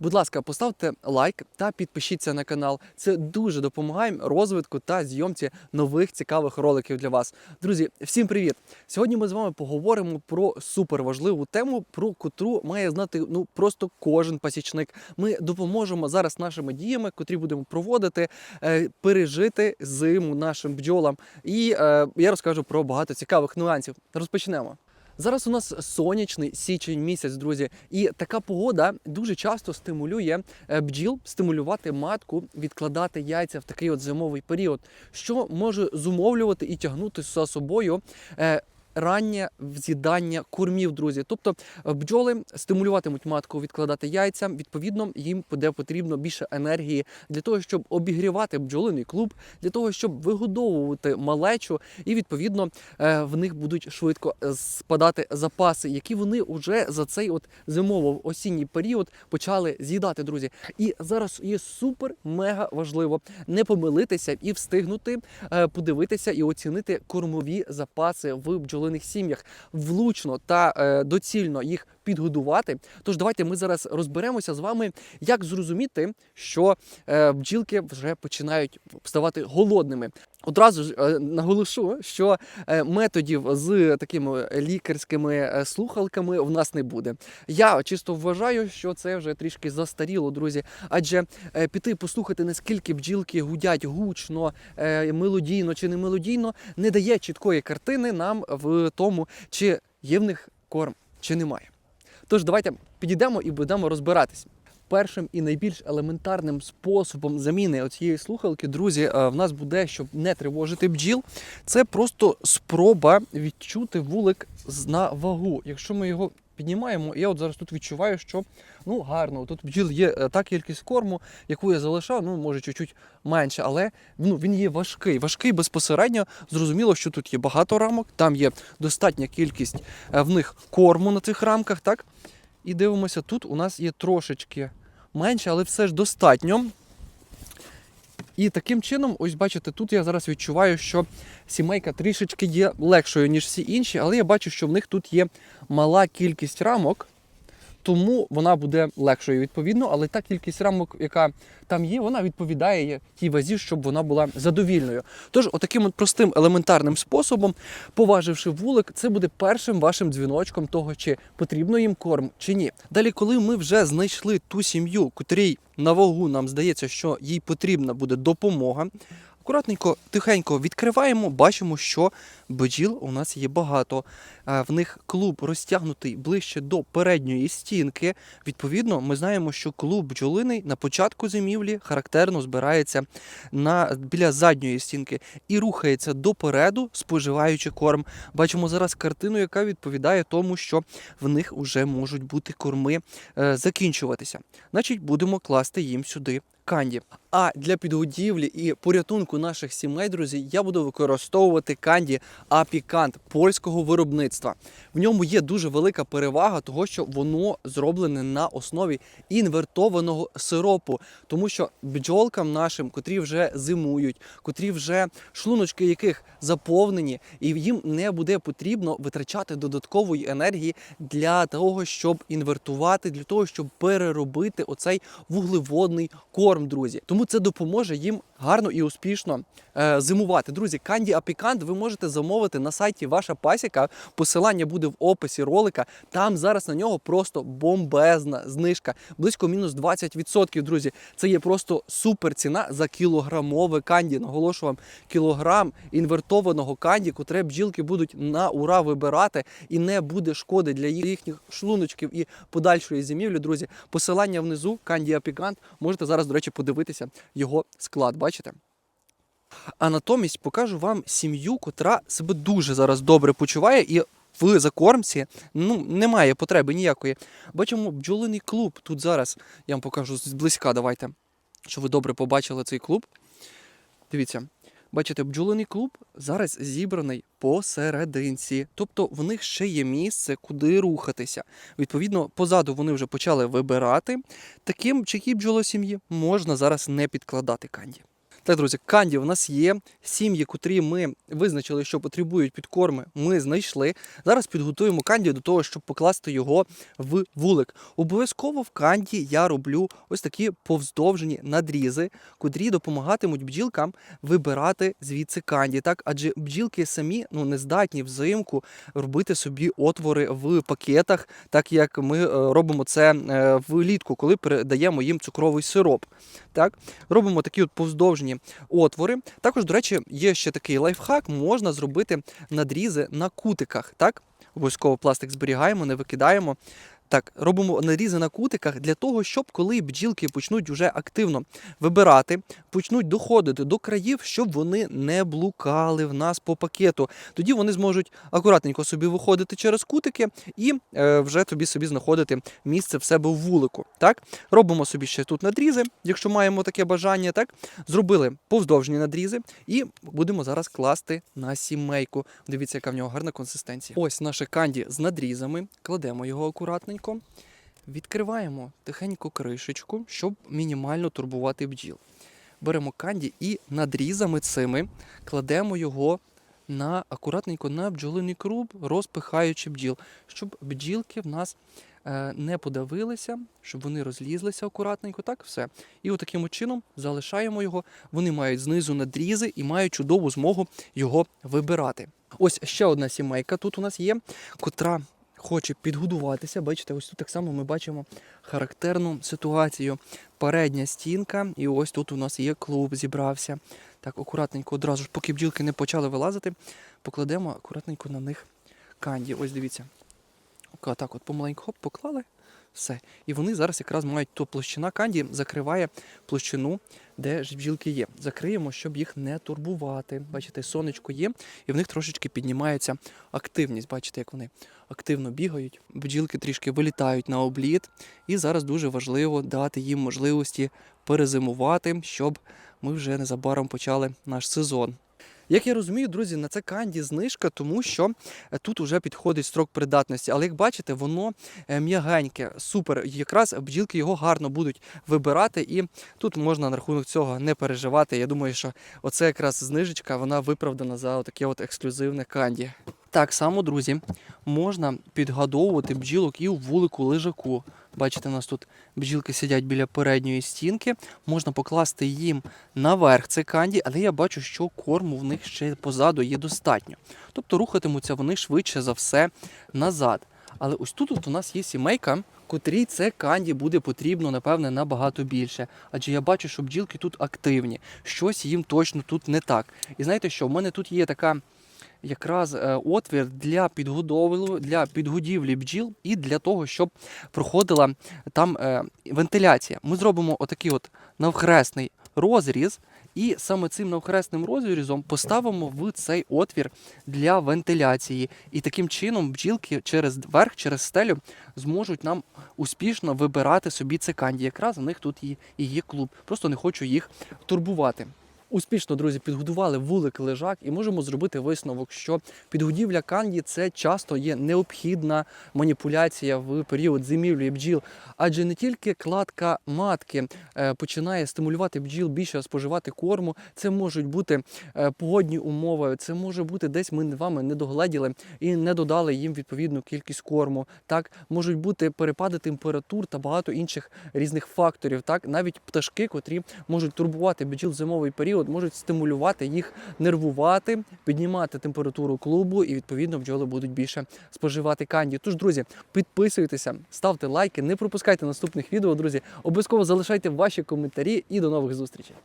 Будь ласка, поставте лайк та підпишіться на канал. Це дуже допомагає розвитку та зйомці нових цікавих роликів для вас. Друзі, всім привіт! Сьогодні ми з вами поговоримо про суперважливу тему, про котру має знати ну просто кожен пасічник. Ми допоможемо зараз нашими діями, котрі будемо проводити, е, пережити зиму нашим бджолам. І е, я розкажу про багато цікавих нюансів. Розпочнемо. Зараз у нас сонячний січень місяць, друзі, і така погода дуже часто стимулює е, бджіл стимулювати матку, відкладати яйця в такий от зимовий період, що може зумовлювати і тягнути за собою. Раннє з'їдання кормів, друзі. Тобто е, бджоли стимулюватимуть матку відкладати яйця. Відповідно, їм буде потрібно більше енергії для того, щоб обігрівати бджолиний клуб, для того, щоб вигодовувати малечу, і відповідно е, в них будуть швидко е, спадати запаси, які вони вже за цей от зимово-осінній період почали з'їдати, друзі. І зараз є супер мега важливо не помилитися і встигнути подивитися і оцінити кормові запаси в бджолиних сім'ях, влучно та е, доцільно їх підгодувати. Тож давайте ми зараз розберемося з вами, як зрозуміти, що е, бджілки вже починають ставати голодними. Одразу ж е, наголошу, що е, методів з такими лікарськими е, слухалками в нас не буде. Я чисто вважаю, що це вже трішки застаріло, друзі. Адже піти послухати, наскільки бджілки гудять гучно, мелодійно чи не мелодійно, не дає чіткої картини нам в тому, чи є в них корм, чи немає. Тож давайте підійдемо і будемо розбиратись. Першим і найбільш елементарним способом заміни цієї слухалки, друзі, е, в нас буде, щоб не тривожити бджіл, це просто спроба відчути вулик на вагу. Якщо ми його піднімаємо, я от зараз тут відчуваю, що ну гарно, тут бджіл є е, та кількість корму, яку я залишав, ну може чуть-чуть менше, але ну, він є важкий. Важкий безпосередньо. Зрозуміло, що тут є багато рамок, там є достатня кількість е, в них корму на цих рамках, так? І дивимося, тут у нас є трошечки менше, але все ж достатньо. І таким чином, ось бачите, тут я зараз відчуваю, що сімейка трішечки є легшою, ніж всі інші, але я бачу, що в них тут є мала кількість рамок, тому вона буде легшою відповідно, але та кількість рамок, яка там є, вона відповідає тій вазі, щоб вона була задовільною. Тож, отаким от простим елементарним способом, поваживши вулик, це буде першим вашим дзвіночком того, чи потрібно їм корм, чи ні. Далі, коли ми вже знайшли ту сім'ю, котрій на вагу нам здається, що їй потрібна буде допомога. Акуратненько, тихенько відкриваємо, бачимо, що бджіл у нас є багато. Е, В них клуб розтягнутий ближче до передньої стінки. Відповідно, ми знаємо, що клуб бджолиний на початку зимівлі характерно збирається на, біля задньої стінки і рухається допереду, споживаючи корм. Бачимо зараз картину, яка відповідає тому, що в них вже можуть бути корми е, закінчуватися. Значить, будемо класти їм сюди канді. А для підгодівлі і порятунку наших сімей, друзі, я буду використовувати канді Апікант польського виробництва. В ньому є дуже велика перевага, того що воно зроблене на основі інвертованого сиропу, тому що бджолкам нашим, котрі вже зимують, котрі вже шлуночки яких заповнені, і їм не буде потрібно витрачати додаткової енергії для того, щоб інвертувати, для того, щоб переробити оцей вуглеводний корм, друзі. Тому це допоможе їм гарно і успішно е, зимувати. Друзі, канді апікант ви можете замовити на сайті Ваша Пасіка. Посилання буде в описі ролика. Там зараз на нього просто бомбезна знижка, близько мінус 20%, друзі. Це є просто супер ціна за кілограмове канді. Наголошую вам, кілограм інвертованого канді, котре бджілки будуть на ура вибирати, і не буде шкоди для їхніх шлуночків і подальшої зимівлі. Друзі, посилання внизу канді апікант. Можете зараз, до речі, подивитися його склад. Бачите? А натомість покажу вам сім'ю, котра себе дуже зараз добре почуває і в закормці ну, немає потреби ніякої. Бачимо бджолиний клуб. Тут зараз я вам покажу зблизька. Давайте, щоб ви добре побачили цей клуб. Дивіться, бачите, бджолиний клуб зараз зібраний посерединці. Тобто в них ще є місце, куди рухатися. Відповідно, позаду вони вже почали вибирати. Таким чиї бджолосім'ї можна зараз не підкладати канді. Так, друзі, канді у нас є. Сім'ї, котрі ми визначили, що потребують підкорми, ми знайшли. Зараз підготуємо канді до того, щоб покласти його в вулик. Обов'язково в канді я роблю ось такі повздовжені надрізи, котрі допомагатимуть бджілкам вибирати звідси канді. Так, адже бджілки самі ну не здатні взимку робити собі отвори в пакетах, так як ми е, робимо це е, влітку, коли передаємо їм цукровий сироп. Так, робимо такі от повздовжні отвори. Також, до речі, є ще такий лайфхак: можна зробити надрізи на кутиках. Так, обов'язково пластик зберігаємо, не викидаємо. Так, робимо нарізи на кутиках для того, щоб коли бджілки почнуть вже активно вибирати, почнуть доходити до країв, щоб вони не блукали в нас по пакету. Тоді вони зможуть акуратненько собі виходити через кутики і е, вже тобі собі знаходити місце в себе в вулику. Так, робимо собі ще тут надрізи, якщо маємо таке бажання. Так, зробили повздовжні надрізи і будемо зараз класти на сімейку. Дивіться, яка в нього гарна консистенція. Ось наше канді з надрізами. Кладемо його акуратненько. Відкриваємо тихенько кришечку, щоб мінімально турбувати бджіл. Беремо канді і надрізами цими кладемо його на акуратненько на бджолиний круп, розпихаючи бджіл, щоб бджілки в нас е, не подавилися, щоб вони розлізлися акуратненько, так все. І отаким от чином залишаємо його. Вони мають знизу надрізи і мають чудову змогу його вибирати. Ось ще одна сімейка тут у нас є, котра хоче підгодуватися. Бачите, ось тут так само ми бачимо характерну ситуацію. Передня стінка, і ось тут у нас є клуб, зібрався. Так, акуратненько, одразу ж, поки бджілки не почали вилазити, покладемо акуратненько на них канді. Ось дивіться. Так, от помаленьку хоп, поклали. Все. І вони зараз якраз мають то площина канді закриває площину, де ж бджілки є. Закриємо, щоб їх не турбувати. Бачите, сонечко є, і в них трошечки піднімається активність. Бачите, як вони активно бігають. Бджілки трішки вилітають на обліт. І зараз дуже важливо дати їм можливості перезимувати, щоб ми вже незабаром почали наш сезон. Як я розумію, друзі, на це канді знижка, тому що е, тут вже підходить строк придатності. Але як бачите, воно е, м'ягеньке, супер. Якраз бджілки його гарно будуть вибирати, і тут можна на рахунок цього не переживати. Я думаю, що оце якраз знижечка, вона виправдана за таке от ексклюзивне канді. Так само, друзі, можна підгодовувати бджілок і у вулику лежаку. Бачите, у нас тут бджілки сидять біля передньої стінки. Можна покласти їм наверх це канді, але я бачу, що корму в них ще позаду є достатньо. Тобто рухатимуться вони швидше за все назад. Але ось тут от у нас є сімейка, котрій це канді буде потрібно, напевне, набагато більше. Адже я бачу, що бджілки тут активні. Щось їм точно тут не так. І знаєте що, в мене тут є така якраз е, отвір для підгодовлю, для підгодівлі бджіл і для того, щоб проходила там е, вентиляція. Ми зробимо отакий от навхресний розріз. І саме цим навхресним розрізом поставимо в цей отвір для вентиляції. І таким чином бджілки через верх, через стелю зможуть нам успішно вибирати собі це канді. Якраз у них тут і є клуб. Просто не хочу їх турбувати. Успішно, друзі, підгодували вулик лежак і можемо зробити висновок, що підгодівля канді це часто є необхідна маніпуляція в період зимівлі бджіл, адже не тільки кладка матки е, починає стимулювати бджіл більше споживати корму, це можуть бути е, погодні умови, це може бути десь ми з вами не догледіли і не додали їм відповідну кількість корму. Так можуть бути перепади температур та багато інших різних факторів. Так навіть пташки, котрі можуть турбувати бджіл в зимовий період, можуть стимулювати їх нервувати, піднімати температуру клубу, і відповідно бджоли будуть більше споживати канді. Тож, друзі, підписуйтеся, ставте лайки, не пропускайте наступних відео, друзі. Обов'язково залишайте ваші коментарі і до нових зустрічей.